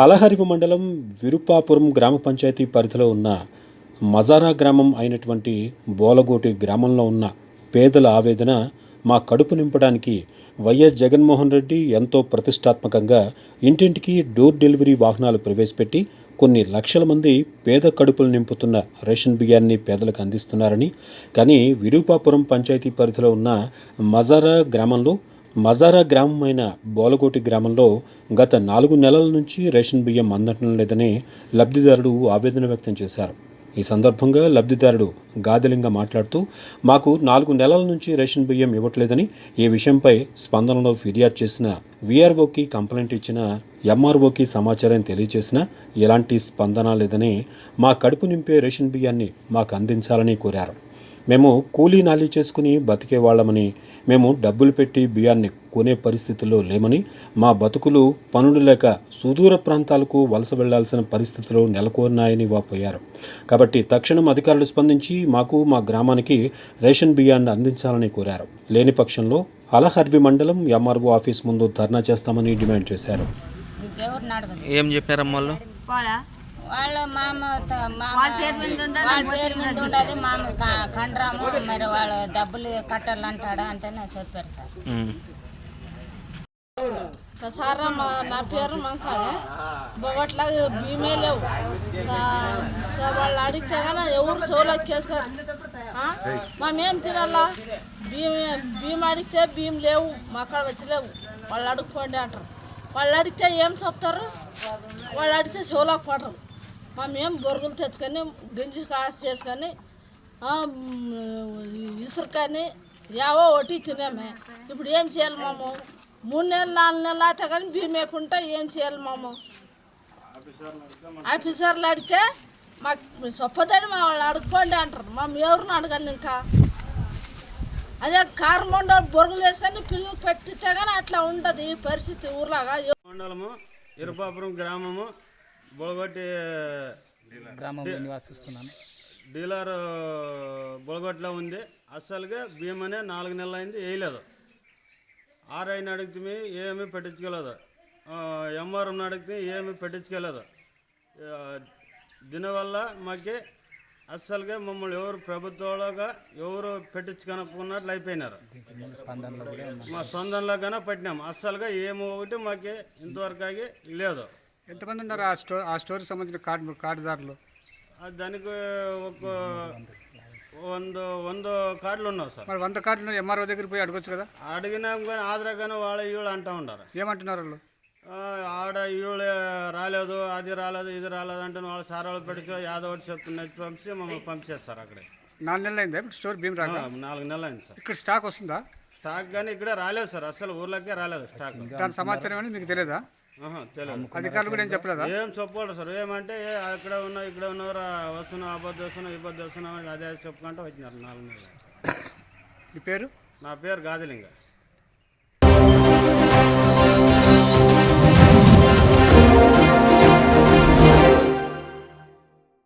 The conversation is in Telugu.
హలహరివ మండలం విరుపాపురం గ్రామ పంచాయతీ పరిధిలో ఉన్న మజారా గ్రామం అయినటువంటి బోలగోటి గ్రామంలో ఉన్న పేదల ఆవేదన మా కడుపు నింపడానికి వైఎస్ జగన్మోహన్ రెడ్డి ఎంతో ప్రతిష్టాత్మకంగా ఇంటింటికి డోర్ డెలివరీ వాహనాలు ప్రవేశపెట్టి కొన్ని లక్షల మంది పేద కడుపులు నింపుతున్న రేషన్ బియ్యాన్ని పేదలకు అందిస్తున్నారని. కానీ విరూపాపురం పంచాయతీ పరిధిలో ఉన్న మజారా గ్రామంలో మజారా గ్రామమైన బోలగోటి గ్రామంలో గత నాలుగు నెలల నుంచి రేషన్ బియ్యం అందటం లేదని లబ్ధిదారుడు ఆవేదన వ్యక్తం చేశారు. ఈ సందర్భంగా లబ్ధిదారుడు గాదిలింగ మాట్లాడుతూ మాకు నాలుగు నెలల నుంచి రేషన్ బియ్యం ఇవ్వట్లేదని ఈ విషయంపై స్పందనలో ఫిర్యాదు చేసిన వీఆర్ఓకి కంప్లైంట్ ఇచ్చిన ఎంఆర్ఓకి సమాచారం తెలియజేసినా ఎలాంటి స్పందన లేదని మా కడుపు నింపే రేషన్ బియ్యాన్ని మాకు అందించాలని కోరారు. మేము కూలీ నాలి చేసుకుని బతికే వాళ్ళమని మేము డబ్బులు పెట్టి బియ్యాన్ని కొనే పరిస్థితుల్లో లేమని మా బతుకులు పనులు లేక సుదూర ప్రాంతాలకు వలస వెళ్ళాల్సిన పరిస్థితులు నెలకొన్నాయని వాపోయారు. కాబట్టి తక్షణం అధికారులు స్పందించి మాకు మా గ్రామానికి రేషన్ బియ్యాన్ని అందించాలని కోరారు. లేని పక్షంలో అలహర్వి మండలం ఎంఆర్ఓ ఆఫీస్ ముందు ధర్నా చేస్తామని డిమాండ్ చేశారు. ఏం చెప్పారమ్మ వాళ్ళు మామ వాళ్ళ పేరు మీద ఉండదు మామ కండ్రాము మరి వాళ్ళ డబ్బులు కట్టాలంటాడా అంటేనే చెప్పారు సార్. సారా మా నా పేరు మంకాడే బొగట్లా భీమే లేవు. వాళ్ళు అడిగితే కానీ ఎవరు సోలోకి కేసుకోరు ఆ? మేమేం తినాలా? భీమ్ భీమ్ అడిగితే భీమ్ లేవు మా కాడ వచ్చి లేవు. వాళ్ళు అడుక్కోండి అంటారు. వాళ్ళు అడిగితే ఏం చెప్తారు? వాళ్ళు అడిగితే సోలోకి పడరు మేము బొరుగులు తెచ్చుకొని గింజి కాసు చేసుకొని ఆ, మ్, ఇసురుకొని యావో ఒకటి తినేమే. ఇప్పుడు ఏం చేయాలి మాము? మూడు నెలలు నాలుగు నెలలు అయితే కానీ భీమేకుంటే ఏం చేయాలి మాము? ఆఫీసర్లు అడిగితే మాకు సొప్పదని మా వాళ్ళు అడుక్కోండి అంటారు. మా ఎవరిని అడగాలి ఇంకా. అదే కారు బొరుగులు వేసుకొని పిల్లలు పెట్టితే కానీ అట్లా ఉంటుంది ఈ పరిస్థితి ఊర్లాగా. మండలము ఇరుపాపురం గ్రామము బొలగొట్టి గ్రామంలో నివాసిస్తున్నాను డీలర్ బొలగొట్లో ఉంది. అస్సలుగా భీమనే నాలుగు నెలలు అయింది వేయలేదు. ఆర్ఐని అడిగితే ఏమీ పెట్టించుకోలేదు. ఎంఆర్ఎంని అడిగితే ఏమీ పెట్టించుకోలేదు. దీనివల్ల మాకి అస్సలుగా మమ్మల్ని ఎవరు ప్రభుత్వంలోగా ఎవరు పెట్టించుకొనుకున్నట్లు అయిపోయినారు. మా సొంతంలో కన్నా పట్టినాం. అస్సలుగా ఏమో ఒకటి మాకి ఇంతవరకు ఆగి లేదు. ఎంతమంది ఉన్నారు ఆ స్టోర్ ఆ స్టోర్కి సంబంధించిన కార్డు కార్డుదారులు? దానికి ఒక వంద వంద కార్డులు ఉన్నావు సార్. మరి వంద కార్డులు ఎంఆర్ఓ దగ్గరికి పోయి అడగొచ్చు కదా? అడిగినాం కానీ ఆధార్ కానీ వాళ్ళ వీళ్ళు అంటూ ఉంటారు ఏమంటున్నారు వాళ్ళు? ఆడ వీళ్ళు రాలేదు అది రాలేదు ఇది రాలేదు అంటే వాళ్ళ సార్ వాళ్ళు పెట్టుకో యాదవ్ చెప్తున్నది పంపించి మమ్మల్ని పంపించేస్తారు అక్కడే. నాలుగు నెలలు అయిందా ఇప్పుడు స్టోర్ భీమ్ రాక? నాలుగు నెలలు అయింది సార్. ఇక్కడ స్టాక్ వస్తుందా? స్టాక్ కానీ ఇక్కడ రాలేదు సార్ అసలు ఊర్లోకే రాలేదు స్టాక్. దాని సమాచారం అని మీకు తెలియదు అధికారులు కూడా ఏం చెప్పలేదా? ఏం చెప్పాడు సార్? ఏమంటే అక్కడ ఉన్నా ఇక్కడ ఉన్నారు వస్తున్నాం అబద్ధం వస్తున్నాం ఇబ్బంది వస్తున్నాం అని అదే చెప్పుకుంటూ వచ్చినారు నాలుగు నెలలు. మీ పేరు? నా పేరు గాదిలింగ.